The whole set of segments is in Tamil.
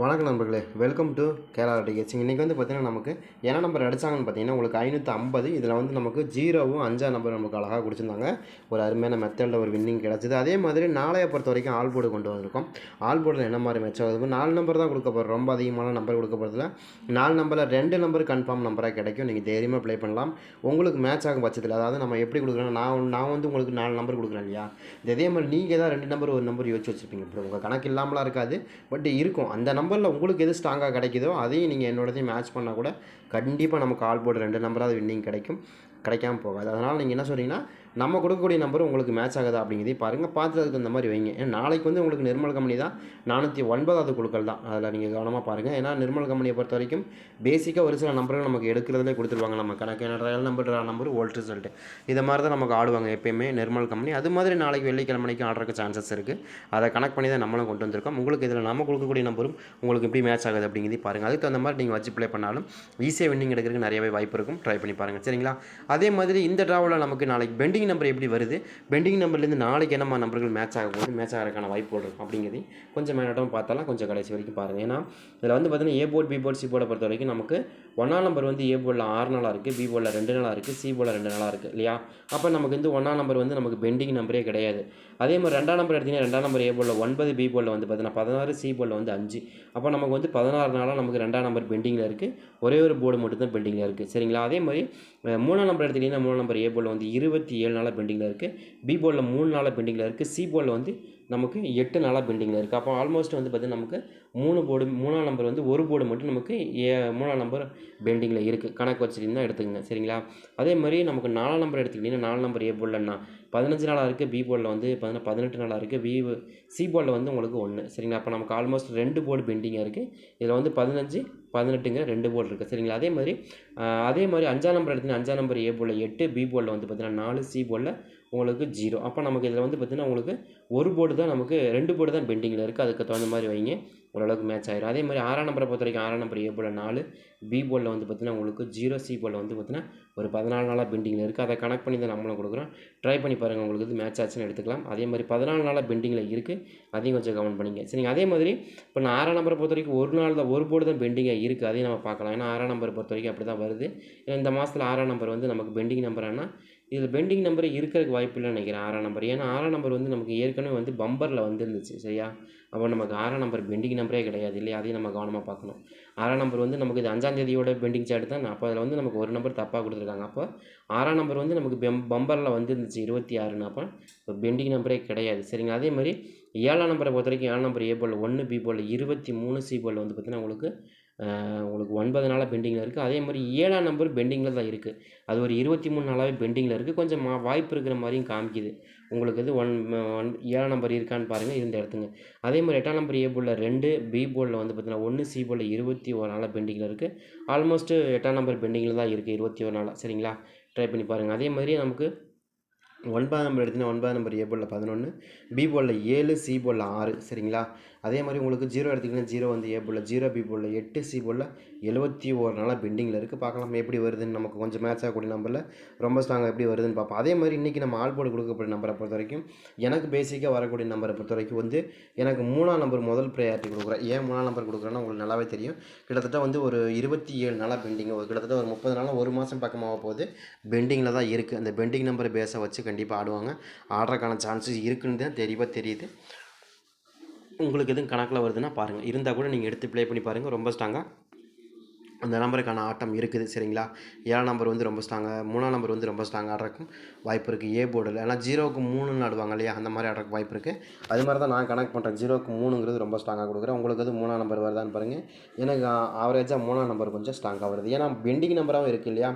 வணக்கம் நண்பர்களே. வெல்கம் டு கேரளா டிகேச்சிங் இன்றைக்கி வந்து பார்த்திங்கன்னா நமக்கு என்ன நம்பர் அடித்தாங்கன்னு பார்த்தீங்கன்னா உங்களுக்கு ஐநூற்றி ஐம்பது. இதில் வந்து நமக்கு ஜீரோவும் அஞ்சாம் நம்பர் நமக்கு அழகாக கொடுத்துருந்தாங்க. ஒரு அருமையான மெத்தடில் ஒரு வின்னிங் கிடச்சிது. அதே மாதிரி நாளைய பொறுத்த வரைக்கும் ஆல் போர்டு கொண்டு வந்திருக்கோம். ஆல் போர்டில் என்ன மாதிரி மேட்ச் ஆகுது? நாலு நம்பர் தான் கொடுக்க போகிறோம் ரொம்ப அதிகமான நம்பர் கொடுக்க போகிறதுல நாலு நம்பரில் ரெண்டு நம்பர் கன்ஃபார்ம் நம்பராக கிடைக்கும். நீங்கள் தைரியமாக ப்ளே பண்ணலாம். உங்களுக்கு மேட்ச் ஆகும் பட்சத்தில் அதாவது நம்ம எப்படி கொடுக்குறோம் நான் நான் வந்து உங்களுக்கு நாலு நம்பர் கொடுக்குறேன் இல்லையா? இதே மாதிரி நீங்கள் தான் ரெண்டு நம்பர் ஒரு நம்பர் யோசிச்சு வச்சுருப்பீங்க. இப்போ உங்கள் கணக்கு இல்லாமலாம் இருக்காது. பட் இருக்கும். அந்த நம்பரில் உங்களுக்கு எது ஸ்ட்ராங்காக கிடைக்குதோ அதையும் நீங்கள் என்னோடதையும் மேட்ச் பண்ணால் கூட கண்டிப்பாக நமக்கு ஆல் போர்டு ரெண்டு நம்பராவது வின்னிங் கிடைக்கும். கிடைக்காம போகாது. அதனால் நீங்கள் என்ன சொல்கிறீங்கன்னா நம்ம கொடுக்கக்கூடிய நம்பர் உங்களுக்கு மேட்ச் ஆகுதா அப்படிங்கிறதையும் பாருங்கள் பார்த்து அதுக்கு அந்த மாதிரி வைங்க. ஏன்னா நாளைக்கு வந்து உங்களுக்கு நிர்மல் கம்பெனி தான். நானூற்றி ஒன்பதாவது குழுக்கள் தான். அதில் நீங்கள் கவனமாக பாருங்கள் ஏன்னா நிர்மல் கம்பெனியை பொறுத்த வரைக்கும் பேசிக்காக ஒரு சில நம்பர்கள் நமக்கு எடுக்கிறதுலே கொடுத்துருவாங்க. நம்ம கணக்கு ரயல் நம்பர் நம்பர் ஓல்ட் ரிசல்ட் இதை மாதிரி தான் நமக்கு ஆடுவாங்க எப்பயுமே நிர்மல் கம்பெனி. அது மாதிரி நாளைக்கு வெள்ளிக்கிழமைக்கு ஆடுறதுக்கு சான்சஸ் இருக்குது அதை கனெக்ட் பண்ணி தான் நம்மளும் கொண்டு வந்திருக்கோம். உங்களுக்கு இதில் நம்ம கொடுக்கக்கூடிய நம்பரும் உங்களுக்கு எப்படி மேட்ச் ஆகுது அப்படிங்கிறதையும் பாருங்கள் அதுக்கு தகுந்த மாதிரி நீங்கள் வச்சு ப்ளே பண்ணாலும் ஈஸியாக வின்னிங் எடுக்கிறதுக்கு நிறையவே வாய்ப்பு இருக்கும். ட்ரை பண்ணி பாருங்கள் சரிங்களா? அதே மாதிரி இந்த ட்ராவில் நமக்கு நாளைக்கு பெண்டிங் நம்பர் எப்படி வருது? பெண்டிங் நம்பர்லேருந்து நாளைக்கு என்னமா நம்பர்கள் மேட்ச் ஆக போகுது? மேட்ச் ஆகிறதுக்கான வாய்ப்புகள் இருக்கும் அப்படிங்கிறதையும் கொஞ்சம் மேலட்டம் பார்த்தாலும் கொஞ்சம் கடைசி வரைக்கும் பாருங்கள் ஏன்னா இதில் வந்து பார்த்தீங்கன்னா A board B board C போர்டை பொறுத்த வரைக்கும் நமக்கு ஒன்றாம் நம்பர் வந்து ஏ போலில் ஆறு நாளாக இருக்குது பி போலில் ரெண்டு நாளாக இருக்குது சி போலில் ரெண்டு நாளாக இருக்குது இல்லையா? அப்போ நமக்கு வந்து ஒன்றாம் நம்பர் வந்து நமக்கு பெண்டிங் நம்பரே கிடையாது. அதே மாதிரி ரெண்டாம் நம்பர் எடுத்தீங்கன்னா ரெண்டாம் நம்பர் ஏ போலில் ஒன்பது பி போலில் வந்து பார்த்தீங்கன்னா பதினாறு சி போலில் வந்து அஞ்சு. அப்போ நமக்கு வந்து பதினாறு நாளாக நமக்கு ரெண்டாம் நம்பர் பெண்டிங்கில் இருக்குது ஒரே ஒரு போர்டு மட்டும் தான் பெண்டிங்கில் இருக்குது சரிங்களா? அதே மாதிரி மூணாம் நம்பர் எடுத்துக்கிட்டிங்கன்னா மூணாம் நம்பர் ஏ போலில் வந்து இருபத்தி ஏழு நாளாக பெண்டிங்கில் இருக்குது பி போலில் மூணு நாளாக பெண்டிங்கில் இருக்குது சி போலில் வந்து நமக்கு எட்டு நாளாக பெண்டிங்கில் இருக்குது அப்போ ஆல்மோஸ்ட் வந்து பார்த்திங்கன்னா நமக்கு மூணு போர்டு மூணாம் நம்பர் வந்து ஒரு போர்டு மட்டும் நமக்கு ஏ மூணாம் நம்பர் பெண்டிங்கில் இருக்குது கணக்கு வச்சுருந்தா எடுத்துக்கங்க. சரிங்களா? அதே மாதிரி நமக்கு நாலாம் நம்பர் எடுத்துக்கிட்டிங்கன்னா நாலு நம்பர் ஏ போர்டில்னா பதினஞ்சு நாளாக இருக்குது பி போர்டில் வந்து பார்த்தீங்கன்னா பதினெட்டு நாளாக இருக்குது பி சி போர்டில் வந்து உங்களுக்கு ஒன்று சரிங்களா? அப்போ நமக்கு ஆல்மோஸ்ட் ரெண்டு போர்டு பெண்டிங்காக இருக்குது இதில் வந்து பதினஞ்சு பதினெட்டுங்கிற ரெண்டு போர்டு இருக்குது சரிங்களா? அதே மாதிரி அதே மாதிரி அஞ்சாம் நம்பர் எடுத்தீங்கன்னா அஞ்சாம் நம்பர் ஏ போர்டில் எட்டு பி போர்டில் வந்து பார்த்தீங்கன்னா நாலு சி போர்டில் உங்களுக்கு ஜீரோ அப்போ நமக்கு இதில் வந்து பார்த்திங்கன்னா உங்களுக்கு ஒரு போர்டு தான் நமக்கு ரெண்டு போர்டு தான் பெண்டிங்கில் இருக்குது அதுக்கு தகுந்த மாதிரி வைங்க. ஓரளவுக்கு மேட்ச் ஆயிடும் அதே மாதிரி ஆறாம் நம்பரை பொறுத்த வரைக்கும் ஆறாம் நம்பர் ஏ போர்டில் நாலு பி போர்டில் வந்து பார்த்திங்கன்னா உங்களுக்கு ஜீரோ சி போர்டில் வந்து பார்த்திங்கன்னா ஒரு பதினாலு நாளாக பெண்டிங்கில் இருக்குது அதை கனெக்ட் பண்ணி தான் நம்மளும் கொடுக்குறோம். ட்ரை பண்ணி பாருங்கள் உங்களுக்கு இது மேட்ச் ஆச்சுன்னு எடுத்துக்கலாம். அதே மாதிரி பதினாலு நாளாக பெண்டிங்கில் இருக்குது அதையும் கொஞ்சம் கவனம் பண்ணிங்க. சரிங்க அதே மாதிரி இப்போ நான் ஆறாம் நம்பரை பொறுத்த வரைக்கும் ஒரு நாள் தான் ஒரு போர்டு தான் பெண்டிங்காக இருக்குது அதையும் நம்ம பார்க்கலாம். ஏன்னா ஆறாம் நம்பரை பொறுத்த வரைக்கும் அப்படி தான் வருது இந்த மாதத்தில் ஆறாம் நம்பர் வந்து நமக்கு பெண்டிங் நம்பர் ஆனால் இதில் பெண்டிங் நம்பர் இருக்கிறதுக்கு வாய்ப்பு இல்லைன்னு நினைக்கிறேன் ஆறாம் நம்பர். ஏன்னா ஆறாம் நம்பர் வந்து நமக்கு ஏற்கனவே வந்து பம்பரில் வந்துருந்துச்சு சரியா? அப்போ நமக்கு ஆறாம் நம்பர் பெண்டிங் நம்பரே கிடையாது இல்லையா? அதையும் நம்ம கவனமாக பார்க்கணும். ஆறாம் நம்பர் வந்து நமக்கு இது அஞ்சாம் தேதியோட பெண்டிங் சார்ட் தான் அப்போ அதில் வந்து நமக்கு ஒரு நம்பர் தப்பாக கொடுத்துருக்காங்க. அப்போ ஆறாம் நம்பர் வந்து நமக்கு பெம் பம்பரில் வந்துருந்துச்சு இருபத்தி ஆறுன்னு. அப்போ இப்போ பெண்டிங் நம்பரே கிடையாது சரிங்க அதே மாதிரி ஏழாம் நம்பரை பொறுத்த வரைக்கும் ஏழாம் நம்பர் ஏ போல் ஒன்று பி போல் இருபத்தி மூணு சி போல் வந்து பார்த்திங்கன்னா உங்களுக்கு உங்களுக்கு ஒன்பது நாளாக பெண்டிங்கில் இருக்குது அதே மாதிரி ஏழாம் நம்பர் பெண்டிங்கில் தான் இருக்குது அது ஒரு இருபத்தி மூணு நாளாகவே பெண்டிங்கில் இருக்குது கொஞ்சம் மா வாய்ப்பு இருக்கிற மாதிரியும் காமிக்குது. உங்களுக்கு இது ஒன் ஒன் ஏழாம் நம்பர் இருக்கான்னு பாருங்கள் இருந்த இடத்துங்க. அதே மாதிரி எட்டாம் நம்பர் ஏ போர்டில் ரெண்டு பி போர்டில் வந்து பார்த்தீங்கன்னா ஒன்று சி போர்டில் இருபத்தி ஒரு நாளாக பெண்டிங்கில் இருக்குது ஆல்மோஸ்ட்டு எட்டாம் நம்பர் பெண்டிங்கில் தான் இருக்குது இருபத்தி ஒரு நாளாக சரிங்களா? ட்ரை பண்ணி பாருங்கள் அதே மாதிரி நமக்கு ஒன்பதாம் நம்பர் எடுத்தீங்கன்னா ஒன்பதாம் நம்பர் ஏ போலில் பதினொன்று பி போலில் ஏழு சி போலில் ஆறு சரிங்களா? அதே மாதிரி உங்களுக்கு ஜீரோ எடுத்திங்கன்னா ஜீரோ வந்து ஏ போலில் ஜீரோ பி போலில் எட்டு சி போலில் எழுபத்தி ஒரு நாளாக பெண்டிங்கில் இருக்குது பார்க்கலாம் எப்படி வருதுன்னு நமக்கு கொஞ்சம் மேட்ச் ஆகக்கூடிய நம்பரில் ரொம்ப ஸ்ட்ராங்காக எப்படி வருதுன்னு பார்ப்போம். அதே மாதிரி இன்றைக்கி நம்ம ஆல் போர்டு கொடுக்கக்கூடிய நம்பரை பொறுத்த வரைக்கும் எனக்கு பேசிக்காக வரக்கூடிய நம்பரை பொறுத்த வரைக்கும் வந்து எனக்கு மூணாம் நம்பர் முதல் ப்ரையாரிட்டி கொடுக்குறேன். ஏன் மூணாம் நம்பர் கொடுக்குறேன்னா உங்களுக்கு நல்லாவே தெரியும். கிட்டத்தட்ட வந்து ஒரு இருபத்தி ஏழு நாளாக பெண்டிங் கிட்டத்தட்ட ஒரு முப்பது நாளாக ஒரு மாதம் பக்கமாக போகுது. பெண்டிங்கில் தான் இருக்குது அந்த பெண்டிங் நம்பரை பேஸை வச்சு கண்டிப்பாக ஆடுவாங்க. ஆடுறதுக்கான சான்சஸ் இருக்குன்னு தான் தெளிவாக தெரியுது. உங்களுக்கு எதுவும் கணக்கில் வருதுன்னா பாருங்கள் இருந்தால் கூட நீங்கள் எடுத்து ப்ளே பண்ணி பாருங்கள் ரொம்ப ஸ்ட்ராங்காக அந்த நம்பருக்கான ஆட்டம் இருக்குது சரிங்களா? ஏழாம் நம்பர் வந்து ரொம்ப ஸ்ட்ராங்காக மூணாம் நம்பர் வந்து ரொம்ப ஸ்ட்ராங்காக ஆடுறக்கும் வாய்ப்பு இருக்குது ஏ போர்டில் ஏன்னா ஜீரோவுக்கு மூணுன்னு ஆடுவாங்க இல்லையா? அந்த மாதிரி ஆடுறக்கு வாய்ப்பு இருக்குது அது மாதிரி தான் நான் கனெக்ட் பண்ணுறேன் ஜீரோக்கு மூணுங்கிறது ரொம்ப ஸ்ட்ராங்காக கொடுக்குறேன். உங்களுக்கு வந்து மூணாம் நம்பர் வருதான்னு பாருங்கள் எனக்கு ஆவரேஜாக மூணாம் நம்பர் கொஞ்சம் ஸ்ட்ராங்காக வருது. ஏன்னா பெண்டிங் நம்பராகவும் இருக்குது இல்லையா?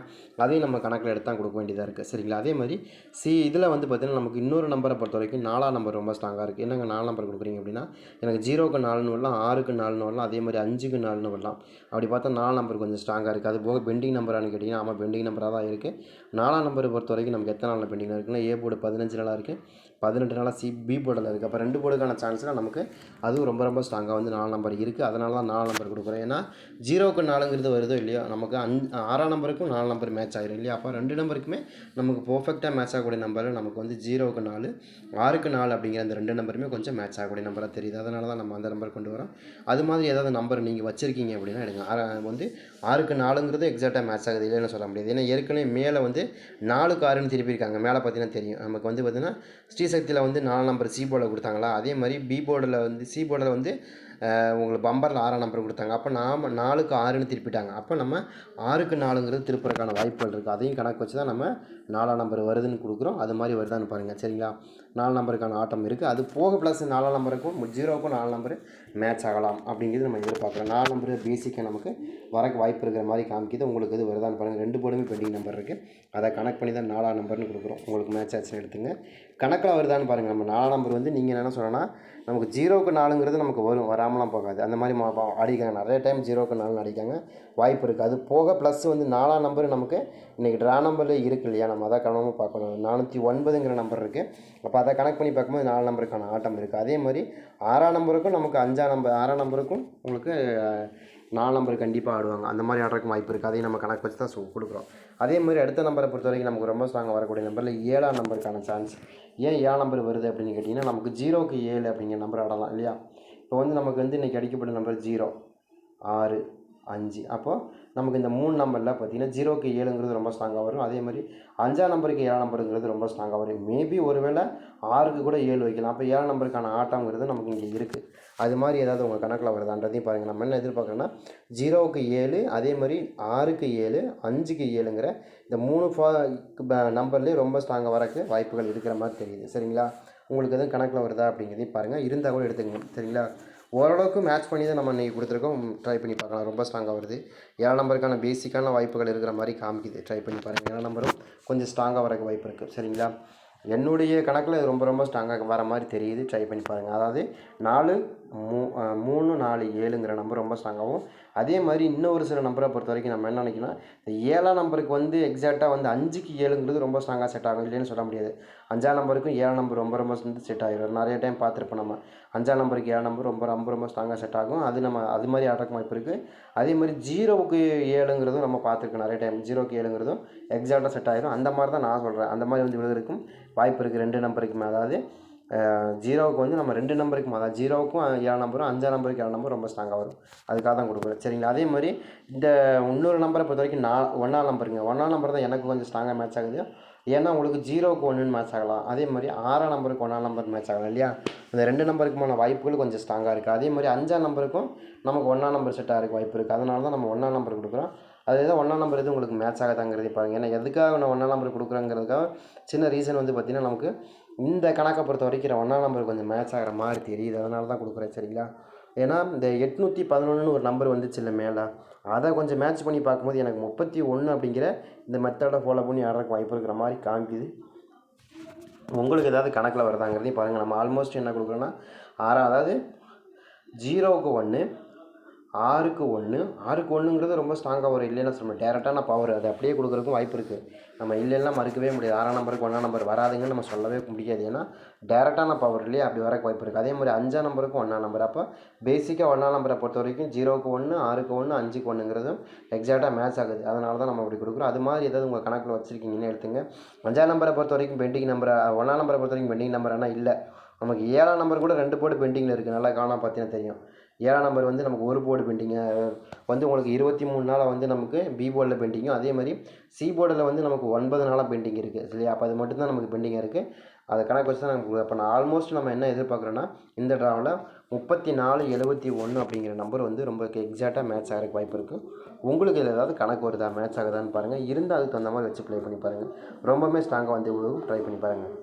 அதையும் நம்ம கணக்கில் எடுத்து தான் கொடுக்க வேண்டியதாக இருக்குது சரிங்களா? அதே மாதிரி சி இதில் வந்து பார்த்திங்கன்னா நமக்கு இன்னொரு நம்பரை பொறுத்த வரைக்கும் நாலாம் நம்பர் ரொம்ப ஸ்ட்ராங்காக இருக்குது என்னங்க நாலு நம்பர் கொடுக்குறீங்க அப்படின்னா எனக்கு ஜீரோக்கு நாலுன்னு வரலாம் ஆறுக்கு நாலுன்னு வரலாம் அதே மாதிரி அஞ்சுக்கு நாலுன்னு வரலாம். அப்படி பார்த்தா நாலு நம்பர் கொஞ்சம் ஸ்ட்ராங்காக இருக்குது அது போக பெண்டிங் நம்பரானு கேட்டிங்கன்னா ஆமாம் பெண்டிங் நம்பராக தான் இருக்குது நாலாம் நம்பரை பொறுத்த வரைக்கும் நமக்கு எத்தனை நாளில் பெண்டிங்கில் இருக்குன்னா ஏ போர்டு பதினஞ்சு நாளாக இருக்குது பதினெட்டு நாளாக சி பி போர்டில் இருக்குது அப்போ ரெண்டு போர்டுக்கான சான்ஸ்னால் நமக்கு அதுவும் ரொம்ப ரொம்ப ஸ்ட்ராங்காக வந்து நாலு நம்பர் இருக்குது அதனால தான் நாலு நம்பர் கொடுக்குறோம் ஏன்னா ஜீரோக்கு நாலுங்கிறது வருதோ இல்லையோ நமக்கு அஞ் ஆறாம் நம்பருக்கும் நாலு நம்பர் மேட்ச் ஆகிரும் இல்லையா? அப்போ ரெண்டு நம்பருக்குமே நமக்கு பர்ஃபெக்டாக மேட்ச் ஆகக்கூடிய நம்பர் நமக்கு வந்து ஜீரோவுக்கு நாலு ஆறுக்கு நாலு அப்படிங்கிற அந்த ரெண்டு நம்பருமே கொஞ்சம் மேட்ச் ஆகக்கூடிய நம்பராக தெரியுது. அதனால தான் நம்ம அந்த நம்பர் கொண்டு வரோம். அது மாதிரி ஏதாவது நம்பர் நீங்கள் வச்சுருக்கீங்க அப்படின்னா எடுங்க. வந்து ஆறுக்கு நாலுங்கிறது எக்ஸாக்டாக மேட்ச் ஆகுது. இல்லைன்னு சொல்ல முடியாது. ஏன்னா ஏற்கனவே மேலே வந்து நாலுக்கு ஆறுன்னு திருப்பியிருக்காங்க. மேலே பார்த்தீங்கன்னா தெரியும். நமக்கு வந்து பார்த்தீங்கன்னா ஸ்ரீசக்தியில் வந்து நாலு நம்பர் சி போர்டில் கொடுத்தாங்களா? அதே மாதிரி பி போர்டில் வந்து சி போர்டில் வந்து உங்களுக்கு பம்பரில் ஆறாம் நம்பர் கொடுத்தாங்க. அப்போ நாம் நாலுக்கு ஆறுன்னு திருப்பிட்டாங்க. அப்போ நம்ம ஆறுக்கு நாலுங்கிறது திருப்புறக்கான வாய்ப்புகள் இருக்குது அதையும் கணக்கு வச்சு தான் நம்ம நாலாம் நம்பர் வருதுன்னு கொடுக்குறோம். அது மாதிரி வருதான்னு பாருங்கள் சரிங்களா? நாலு நம்பருக்கான ஆட்டம் இருக்குது அது போக ப்ளஸ் நாலாம் நம்பருக்கும் ஜீரோவுக்கும் நாலு நம்பர் மேட்ச் ஆகலாம் அப்படிங்கிறது நம்ம எதிர்பார்க்குறோம். நாலு நம்பர் பேசிக்காக நமக்கு வரக்கு வாய்ப்பு இருக்கிற மாதிரி காமிக்குது. உங்களுக்கு இது வருதான்னு பாருங்கள் ரெண்டு போர்டுமே பெண்டிங் நம்பர் இருக்குது அதை கனெக்ட் பண்ணி தான் நாலாம் நம்பர்னு கொடுக்குறோம். உங்களுக்கு மேட்ச் ஆச்சுன்னு எடுத்துங்க. கணக்கில் வருதான்னு பாருங்கள் நம்ம நாலாம் நம்பர் வந்து நீங்கள் என்ன சொல்லணும்னா நமக்கு ஜீரோவுக்கு நாலுங்கிறது நமக்கு வரும். வராமலாம் போகாது. அந்த மாதிரி அடிக்காங்க நிறைய டைம் ஜீரோக்கு நாலு அடிக்காங்க வாய்ப்பு இருக்குது அது போக ப்ளஸ் வந்து நாலாம் நம்பர் நமக்கு இன்றைக்கி ட்ரா நம்பரில் இருக்கு இல்லையா? நம்ம அதை கவனமாக பார்க்கணும். நானூற்றி ஒன்பதுங்கிற நம்பர் இருக்குது அப்போ அதை கனெக்ட் பண்ணி பார்க்கும்போது நாலு நம்பருக்கான ஆட்டம் இருக்குது அதே மாதிரி ஆறாம் நம்பருக்கும் நமக்கு அஞ்சாம் நம்பர் ஆறாம் நம்பருக்கும் உங்களுக்கு நாலு நம்பர் கண்டிப்பாக ஆடுவாங்க. அந்த மாதிரி ஆடுறதுக்கு வாய்ப்பு இருக்குது அதையும் நம்ம கணக்கு வச்சு தான் கொடுக்குறோம். அதே மாதிரி அடுத்த நம்பரை பொறுத்த வரைக்கும் நமக்கு ரொம்ப ஸ்ட்ராங்காக வரக்கூடிய நம்பரில் ஏழாம் நம்பருக்கான சான்ஸ் ஏன் ஏழாம் நம்பர் வருது அப்படின்னு கேட்டிங்கன்னா நமக்கு ஜீரோக்கு ஏழு அப்படிங்கிற நம்பர் ஆடலாம் இல்லையா? இப்போ வந்து நமக்கு வந்து இன்றைக்கி அடிக்கப்பட்ட நம்பர் ஜீரோ ஆறு அஞ்சு. அப்போது நமக்கு இந்த மூணு நம்பரில் பார்த்தீங்கன்னா ஜீரோக்கு ஏழுங்கிறது ரொம்ப ஸ்ட்ராங்காக வரும். அதே மாதிரி அஞ்சாம் நம்பருக்கு ஏழாம் நம்பருங்கிறது ரொம்ப ஸ்ட்ராங்காக வரும். மேபி ஒருவேளை ஆறுக்கு கூட ஏழு வைக்கலாம். அப்போ ஏழாம் நம்பருக்கான ஆட்டங்கிறது நமக்கு இங்கே இருக்குது அது மாதிரி ஏதாவது உங்கள் கணக்கில் வருதான்றதையும் பாருங்கள் நம்ம என்ன எதிர்பார்க்குறோன்னா ஜீரோவுக்கு ஏழு அதே மாதிரி ஆறுக்கு ஏழு அஞ்சுக்கு ஏழுங்கிற இந்த மூணு ஃபா நம்பர்லேயே ரொம்ப ஸ்ட்ராங்காக வரக்கு வாய்ப்புகள் இருக்கிற மாதிரி தெரியுது. சரிங்களா? உங்களுக்கு எதுவும் கணக்கில் வருதா அப்படிங்கிறதையும் பாருங்கள் இருந்தால் கூட எடுத்துக்கணும் சரிங்களா? ஓரளவுக்கு மேட்ச் பண்ணி தான் நம்ம இன்றைக்கி கொடுத்துருக்கோம். ட்ரை பண்ணி பார்க்கலாம். ரொம்ப ஸ்ட்ராங்காக வருது. ஏழு நம்பருக்கான பேசிக்கான வாய்ப்புகள் இருக்கிற மாதிரி காமிக்குது. ட்ரை பண்ணி பாருங்கள் ஏழு நம்பரும் கொஞ்சம் ஸ்ட்ராங்காக வரக்கு வாய்ப்பு இருக்குது சரிங்களா? என்னுடைய கணக்கில் இது ரொம்ப ரொம்ப ஸ்ட்ராங்காக வர மாதிரி தெரியுது. ட்ரை பண்ணி பாருங்கள் அதாவது நாலு மூ மூணு நாலு ஏழுங்கிற நம்பர் ரொம்ப ஸ்ட்ராங்காகவும் அதே மாதிரி இன்னொரு சில நம்பரை பொறுத்த வரைக்கும் நம்ம என்ன நினைக்கணும் இந்த ஏழாம் நம்பருக்கு வந்து எக்ஸாக்டாக வந்து அஞ்சுக்கு ஏழுங்கிறது ரொம்ப ஸ்ட்ராங்காக செட் ஆகும் இல்லைன்னு சொல்ல முடியாது. அஞ்சாம் நம்பருக்கும் ஏழாம் நம்பர் ரொம்ப ரொம்ப வந்து செட் ஆகிடும் நிறைய டைம் பார்த்துருப்போம் நம்ம. அஞ்சாம் நம்பருக்கு ஏழாம் நம்பர் ரொம்ப ரொம்ப ரொம்ப ஸ்ட்ராங்காக செட் ஆகும். அது நம்ம அது மாதிரி ஆடுறக்கு வாய்ப்பு இருக்குது அதே மாதிரி ஜீரோவுக்கு ஏழுங்கிறதும் நம்ம பார்த்துருக்கோம் நிறைய டைம் ஜீரோக்கு ஏழுங்கிறதும் எக்ஸாக்டாக செட் ஆகிடும் அந்த மாதிரி தான் நான் சொல்கிறேன் அந்த மாதிரி வந்து விழுதுக்கும் வாய்ப்பு இருக்குது ரெண்டு நம்பருக்குமே அதாவது ஜீரோவுக்கு வந்து நம்ம ரெண்டு நம்பருக்கு அதாவது ஜீரோவுக்கும் ஏழு நம்பரும் அஞ்சாம் நம்பருக்கு ஏழு நம்பரும் ரொம்ப ஸ்ட்ராங்காக வரும். அதுக்காக தான் கொடுக்குறேன். சரிங்களா? அதே மாதிரி இந்த இன்னொரு நம்பரை பொறுத்த வரைக்கும் நான் ஒன்றாம் நம்பருங்க ஒன்றாம் நம்பர் தான் எனக்கு கொஞ்சம் ஸ்ட்ராங்காக மேட்ச் ஆகுது. ஏன்னா உங்களுக்கு ஜீரோவுக்கு ஒன்றுன்னு மேட்ச் ஆகலாம். அதே மாதிரி ஆறாம் நம்பருக்கு ஒன்றாம் நம்பர் மேட்ச் ஆகலாம் இல்லையா? இந்த ரெண்டு நம்பருக்குமான வாய்ப்புகள் கொஞ்சம் ஸ்ட்ராங்காக இருக்குது அதே மாதிரி அஞ்சாம் நம்பருக்கும் நமக்கு ஒன்றாம் நம்பர் செட் ஆகிறதுக்கு வாய்ப்பு இருக்குது அதனால தான் நம்ம ஒன்றாம் நம்பர் கொடுக்குறோம். அதே தான் ஒன்றாம் நம்பர் எது உங்களுக்கு மேட்ச் ஆகாதாங்கிறதே பாருங்கள் ஏன்னா எதுக்காக நான் ஒன்றாம் நம்பர் கொடுக்குறேங்கிறதுக்காக சின்ன ரீசன் வந்து பார்த்திங்கன்னா நமக்கு இந்த கணக்கை பொறுத்த வரைக்கும் ஒன்றாம் நம்பர் கொஞ்சம் மேட்ச் ஆகிற மாதிரி தெரியுது. அதனால தான் கொடுக்குறேன் சரிங்களா? ஏன்னா இந்த எட்நூற்றி பதினொன்றுன்னு ஒரு நம்பர் வந்துச்சு இல்லை மேலே. அதை கொஞ்சம் மேட்ச் பண்ணி பார்க்கும்போது எனக்கு முப்பத்தி ஒன்று அப்படிங்கிற இந்த மெத்தடை ஃபாலோ பண்ணி ஆடுறதுக்கு வாய்ப்பு இருக்கிற மாதிரி காமிக்குது. உங்களுக்கு ஏதாவது கணக்கில் வருதாங்கிறதையும் பாருங்கள் நம்ம ஆல்மோஸ்ட் என்ன கொடுக்குறோன்னா ஆறா அதாவது ஜீரோவுக்கு ஒன்று ஆறுக்கு ஒன்று ஆறுக்கு ஒன்றுங்கிறது ரொம்ப ஸ்ட்ராங்காக வரும். இல்லைன்னா சொல்ல டேரெக்டான பவர் அது அப்படியே கொடுக்குறதுக்கும் வாய்ப்பு இருக்குது நம்ம இல்லைன்னா மறுக்கவே முடியாது. ஆறாம் நம்பருக்கு ஒன்றாம் நம்பர் வராதுங்கன்னு நம்ம சொல்லவே முடியாது. ஏன்னா டேரெக்டான பவர் இல்லையா? அப்படி வரக்கு வாய்ப்பு இருக்குது அதே மாதிரி அஞ்சாம் நம்பருக்கு ஒன்றாம் நம்பர் அப்போ பேசிக்காக ஒன்றாம் நம்பரை பொறுத்த வரைக்கும் ஜீரோக்கு ஒன்று ஆறுக்கு ஒன்று அஞ்சுக்கு ஒன்றுங்கிறதும் எக்ஸாக்டாக மேட்ச் ஆகுது. அதனால தான் நம்ம அப்படி கொடுக்குறோம். அது மாதிரி ஏதாவது உங்கள் கணக்கில் வச்சுருக்கீங்கன்னு எடுத்துங்க. அஞ்சாம் நம்பரை பொறுத்த வரைக்கும் பெண்டிங் நம்பரை ஒன்றாம் நம்பரை பொறுத்த வரைக்கும் பெண்டிங் நம்பர் ஆனால் இல்லை. நமக்கு ஏழாம் நம்பர் கூட ரெண்டு போர்டு பெண்டிங்கில் இருக்குது நல்லா காணாம பார்த்தீங்கன்னா தெரியும். ஏழாம் நம்பர் வந்து நமக்கு ஒரு போர்டு பெயிண்டிங்காக வந்து உங்களுக்கு இருபத்தி மூணு நாளாக வந்து நமக்கு பி போர்டில் பெயிண்டிங்கும் அதே மாதிரி சி போர்டில் வந்து நமக்கு ஒன்பது நாளாக பெயிண்டிங் இருக்குது சரியா அப்போ அது மட்டும்தான் நமக்கு பெயிண்டிங்காக இருக்குது அதை கணக்கு வச்சு தான் நமக்கு அப்போ நான் ஆல்மோஸ்ட் நம்ம என்ன எதிர்பார்க்குறோன்னா இந்த ட்ராவில் முப்பத்தி நாலு எழுபத்தி ஒன்று அப்படிங்கிற நம்பர் வந்து ரொம்ப எக்ஸாக்டாக மேட்ச் ஆகிறதுக்கு வாய்ப்பு இருக்குது உங்களுக்கு இதில் ஏதாவது கணக்கு வருதா? மேட்ச் ஆகுதான்னு பாருங்கள் இருந்தால் அதுக்கு தகுந்த மாதிரி வச்சு ப்ளே பண்ணி பாருங்கள் ரொம்பவுமே ஸ்ட்ராங்காக வந்து ட்ரை பண்ணி பாருங்கள்